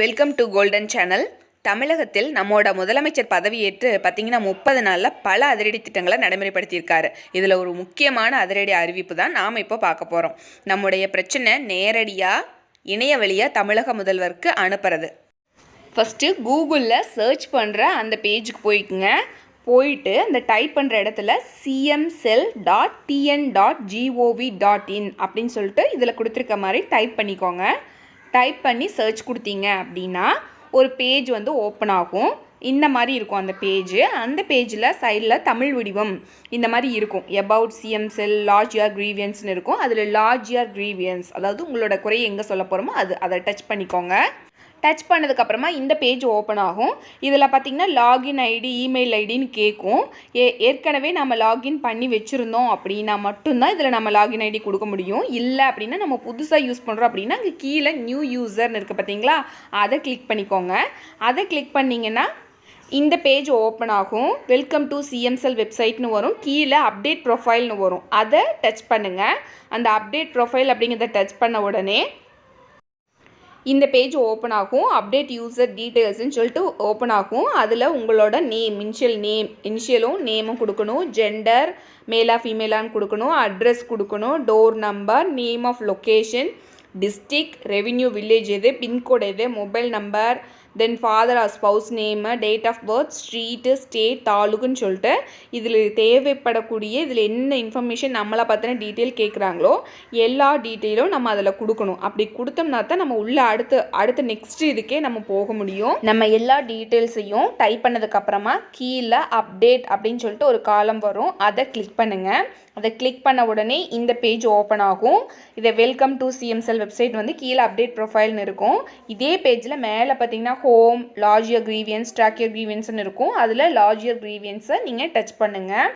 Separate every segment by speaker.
Speaker 1: Welcome to golden channel தமிழகத்தில் நம்மோட முதலமைச்சர் பதவியேற்று பார்த்தீங்கன்னா முப்பது நாளில் பல அதிரடி திட்டங்களை நடைமுறைப்படுத்தியிருக்காரு. இதில் ஒரு முக்கியமான அதிரடி அறிவிப்பு தான் நாம் இப்போ பார்க்க போகிறோம் நம்முடைய பிரச்சனை நேரடியாக இணைய வழியாக தமிழக முதல்வருக்கு அனுப்புறது. ஃபஸ்ட்டு கூகுளில் சர்ச் பண்ணுற அந்த பேஜுக்கு போய்க்குங்க. போயிட்டு அந்த டைப் பண்ணுற இடத்துல CM cell dot TN dot G O V dot in அப்படின்னு சொல்லிட்டு இதில் கொடுத்துருக்க மாதிரி டைப் பண்ணிக்கோங்க. டைப் பண்ணி சர்ச் கொடுத்தீங்க அப்படின்னா ஒரு பேஜ் வந்து ஓப்பன் ஆகும். இந்த மாதிரி இருக்கும் அந்த பேஜு அந்த பேஜில் சைடில் தமிழ் வடிவம் இந்த மாதிரி இருக்கும். எபவுட் சிஎம் செல் லார்ஜ் யார் க்ரீவியன்ஸ்னு இருக்கும். அதில் லார்ஜ் யார் க்ரீவியன்ஸ் அதாவது உங்களோட குறையை எங்கே சொல்ல போகிறோமோ அது அதை டச் பண்ணிக்கோங்க. டச் பண்ணதுக்கப்புறமா இந்த பேஜ் ஓப்பன் ஆகும். இதில் பார்த்தீங்கன்னா லாகின் ஐடி இமெயில் ஐடின்னு கேட்கும். ஏ ஏற்கனவே நம்ம லாகின் பண்ணி வச்சுருந்தோம் அப்படின்னா மட்டும்தான் இதில் நம்ம லாகின் ஐடி கொடுக்க முடியும். இல்லை அப்படின்னா நம்ம புதுசாக யூஸ் பண்ணுறோம் அப்படின்னா இங்கே கீழே நியூ யூசர்னு இருக்குது பார்த்தீங்களா? அதை கிளிக் பண்ணிக்கோங்க. அதை கிளிக் பண்ணிங்கன்னா இந்த பேஜ் ஓப்பன் ஆகும். வெல்கம் டு சிஎம்செல் வெப்சைட்னு வரும். கீழே அப்டேட் ப்ரொஃபைல்னு வரும். அதை டச் பண்ணுங்கள் அந்த அப்டேட் ப்ரொஃபைல் அப்படிங்கிறத டச் பண்ண உடனே இந்த பேஜ் ஓப்பன் ஆகும். அப்டேட் யூசர் டீட்டெயில்ஸ்னு சொல்லிட்டு ஓப்பன் ஆகும். அதில் உங்களோட நேம் இனிஷியல் நேம் இனிஷியலும் நேமும் கொடுக்கணும். ஜெண்டர் மேலா ஃபீமேலான்னு கொடுக்கணும். அட்ரஸ் கொடுக்கணும். Door number name of location district revenue village எது பின்கோடு எது mobile number then father or spouse name date of birth street state தாலுக்குன்னு சொல்லிட்டு இதில் தேவைப்படக்கூடிய இதில் என்ன இன்ஃபர்மேஷன் நம்மளை பற்றின டீட்டெயில் கேட்குறாங்களோ எல்லா டீட்டெயிலும் நம்ம அதில் கொடுக்கணும். அப்படி கொடுத்தோம்னா தான் நம்ம உள்ளே அடுத்து அடுத்த நெக்ஸ்ட் இதுக்கே நம்ம போக முடியும். நம்ம எல்லா டீட்டெயில்ஸையும் டைப் பண்ணதுக்கப்புறமா கீழே அப்டேட் அப்படின்னு சொல்லிட்டு ஒரு காலம் வரும். அதை கிளிக் பண்ணுங்கள் அதை கிளிக் பண்ண உடனே இந்த பேஜ் ஓப்பன் ஆகும். இதை வெல்கம் டு சிஎம்செல் வெப்சைட் வந்து கீழே அப்டேட் ப்ரொஃபைல்னு இருக்கும். இதே பேஜில் மேலே பார்த்தீங்கன்னா ஹோம் லார்ஜியர் க்ரீவியன்ஸ் ட்ராக்கியர் க்ரீவியன்ஸ்னு இருக்கும். அதில் லார்ஜியர் க்ரீவியன்ஸை நீங்கள் டச் பண்ணுங்கள்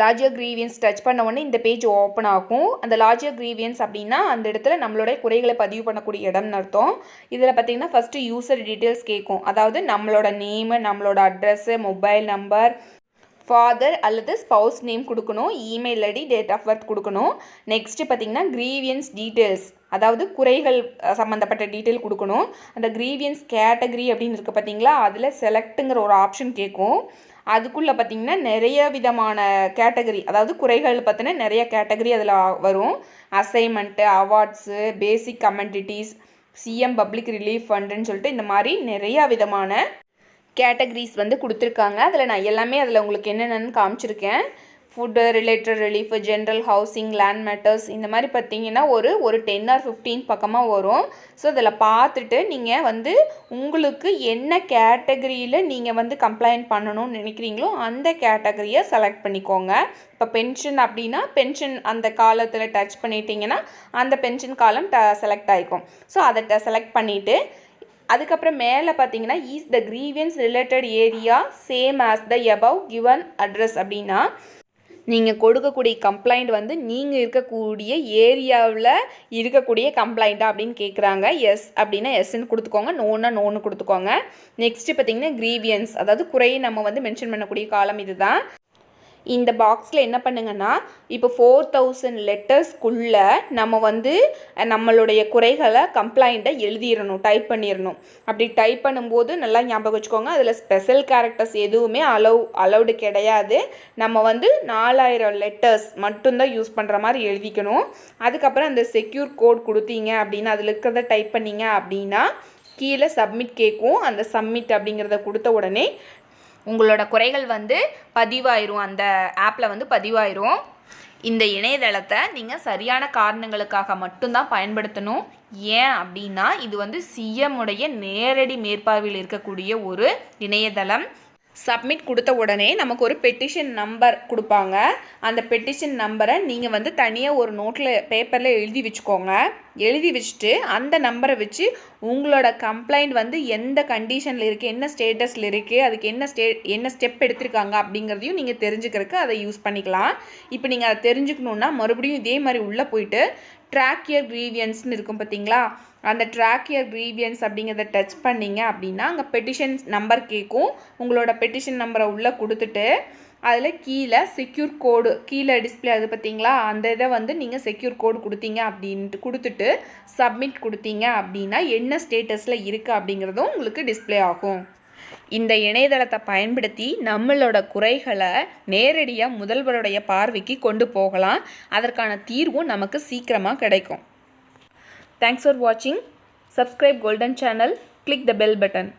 Speaker 1: லார்ஜியர் க்ரீவியன்ஸ் டச் பண்ண உடனே இந்த பேஜ் ஓப்பன் ஆகும். அந்த லார்ஜியர் க்ரீவியன்ஸ் அப்படின்னா அந்த இடத்துல நம்மளோட குறைகளை பதிவு பண்ணக்கூடிய இடம்னு அர்த்தம். இதில் பார்த்தீங்கன்னா ஃபஸ்ட்டு யூசர் டீட்டெயில்ஸ் கேட்கும் அதாவது நம்மளோட நேமு நம்மளோட அட்ரஸ்ஸு மொபைல் நம்பர் ஃபாதர் அல்லது ஸ்பவுஸ் நேம் கொடுக்கணும் email ID date of birth கொடுக்கணும். நெக்ஸ்ட்டு பார்த்தீங்கன்னா க்ரீவியன்ஸ் டீட்டெயில்ஸ் அதாவது குறைகள் சம்மந்தப்பட்ட டீட்டெயில் கொடுக்கணும். அந்த க்ரீவியன்ஸ் கேட்டகரி அப்படின்னு இருக்குது பார்த்தீங்களா அதில் செலக்ட்டுங்கிற ஒரு ஆப்ஷன் கேட்கும். அதுக்குள்ளே பார்த்தீங்கன்னா நிறைய விதமான கேட்டகரி அதாவது குறைகள் பற்றின நிறைய கேட்டகரி அதில் வரும். Assignment awards basic commodities CM public relief ஃபண்டுன்னு சொல்லிட்டு இந்த மாதிரி நிறையா விதமான கேட்டகரிஸ் வந்து கொடுத்துருக்காங்க. அதில் நான் எல்லாமே அதில் உங்களுக்கு என்னென்னு காமிச்சிருக்கேன். Food related relief general housing land matters இந்த மாதிரி பார்த்தீங்கன்னா ஒரு ஒரு டென் ஆர் ஃபிஃப்டீன் பக்கமாக வரும். ஸோ அதில் பார்த்துட்டு நீங்கள் வந்து உங்களுக்கு என்ன கேட்டகரியில் நீங்கள் வந்து கம்ப்ளைண்ட் பண்ணணும்னு நினைக்கிறீங்களோ அந்த கேட்டகரியை செலக்ட் பண்ணிக்கோங்க. இப்போ பென்ஷன் அப்படின்னா பென்ஷன் அந்த காலத்தில் டச் பண்ணிட்டீங்கன்னா அந்த பென்ஷன் காலம் ட செலக்ட் ஆகிக்கும் ஸோ அதை செலக்ட் பண்ணிவிட்டு அதுக்கப்புறம் மேலே பார்த்தீங்கன்னா is the grievance related area same as the above given address அப்படின்னா நீங்கள் கொடுக்கக்கூடிய கம்ப்ளைண்ட் வந்து நீங்கள் இருக்கக்கூடிய ஏரியாவில் இருக்கக்கூடிய கம்ப்ளைண்ட்டா அப்படின்னு கேட்குறாங்க எஸ் அப்படின்னா எஸ்ன்னு கொடுத்துக்கோங்க. நோன்னா நோன்னு கொடுத்துக்கோங்க. நெக்ஸ்ட்டு பார்த்தீங்கன்னா கிரீவியன்ஸ் அதாவது குறையை நம்ம வந்து மென்ஷன் பண்ணக்கூடிய காலம் இதுதான். இந்த பாக்ஸில் என்ன பண்ணுங்கன்னா இப்போ ஃபோர் தௌசண்ட் லெட்டர்ஸ்க்குள்ளே நம்ம வந்து நம்மளுடைய குறைகளை கம்ப்ளைண்ட்டை எழுதிடணும் டைப் பண்ணிடணும். அப்படி டைப் பண்ணும்போது நல்லா ஞாபகம் வச்சுக்கோங்க அதில் ஸ்பெஷல் கேரக்டர்ஸ் எதுவுமே அலோவ் அலௌடு கிடையாது. நம்ம வந்து நாலாயிரம் லெட்டர்ஸ் மட்டும்தான் யூஸ் பண்ணுற மாதிரி எழுதிக்கணும். அதுக்கப்புறம் அந்த செக்யூர் கோட் கொடுத்தீங்க அப்படின்னு அதில் இருக்கிறத டைப் பண்ணீங்க அப்படின்னா கீழே சப்மிட் கேட்கும். அந்த சப்மிட் அப்படிங்கிறத கொடுத்த உடனே உங்களோட குறைகள் வந்து பதிவாயிரும். அந்த ஆப்பில் வந்து பதிவாயிரும். இந்த இணையதளத்தை நீங்கள் சரியான காரணங்களுக்காக மட்டும்தான் பயன்படுத்தணும். ஏன் அப்படின்னா இது வந்து சிஎம்முடைய நேரடி மேற்பார்வையில் இருக்கக்கூடிய ஒரு இணையதளம். சப்மிட் கொடுத்த உடனே நமக்கு ஒரு பெட்டிஷன் நம்பர் கொடுப்பாங்க. அந்த பெட்டிஷன் நம்பரை நீங்கள் வந்து தனியாக ஒரு நோட்டில் பேப்பரில் எழுதி வச்சுக்கோங்க. எழுதி வச்சுட்டு அந்த நம்பரை வச்சு உங்களோட கம்ப்ளைண்ட் வந்து எந்த கண்டிஷனில் இருக்குது என்ன ஸ்டேட்டஸில் இருக்குது அதுக்கு என்ன ஸ்டே என்ன ஸ்டெப் எடுத்திருக்காங்க அப்படிங்கிறதையும் நீங்கள் தெரிஞ்சுக்கிறதுக்கு அதை யூஸ் பண்ணிக்கலாம். இப்போ நீங்கள் அதை தெரிஞ்சுக்கணுன்னா மறுபடியும் இதே மாதிரி உள்ளே போயிட்டு ட்ராக் இயர் க்ரீவியன்ஸ்னு இருக்கும் பார்த்தீங்களா அந்த ட்ராக் இயர் க்ரீவியன்ஸ் அப்படிங்கிறத டச் பண்ணீங்க அப்படின்னா அங்கே பெட்டிஷன் நம்பர் கேட்கும். உங்களோட பெட்டிஷன் நம்பரை உள்ளே கொடுத்துட்டு அதில் கீழே செக்யூர் கோடு கீழே டிஸ்ப்ளே அது பார்த்தீங்களா அந்த இதை வந்து நீங்கள் செக்யூர் கோடு கொடுத்தீங்க அப்படின்ட்டு கொடுத்துட்டு சப்மிட் கொடுத்தீங்க அப்படின்னா என்ன ஸ்டேட்டஸில் இருக்குது அப்படிங்கிறதும் உங்களுக்கு டிஸ்ப்ளே ஆகும். இந்த இணையதளத்தை பயன்படுத்தி நம்மளோட குறைகளை நேரடியாக முதல்வருடைய பார்வைக்கு கொண்டு போகலாம். அதற்கான தீர்வும் நமக்கு சீக்கிரமாக கிடைக்கும். தேங்க்ஸ் ஃபார் வாட்சிங் subscribe golden channel click the bell button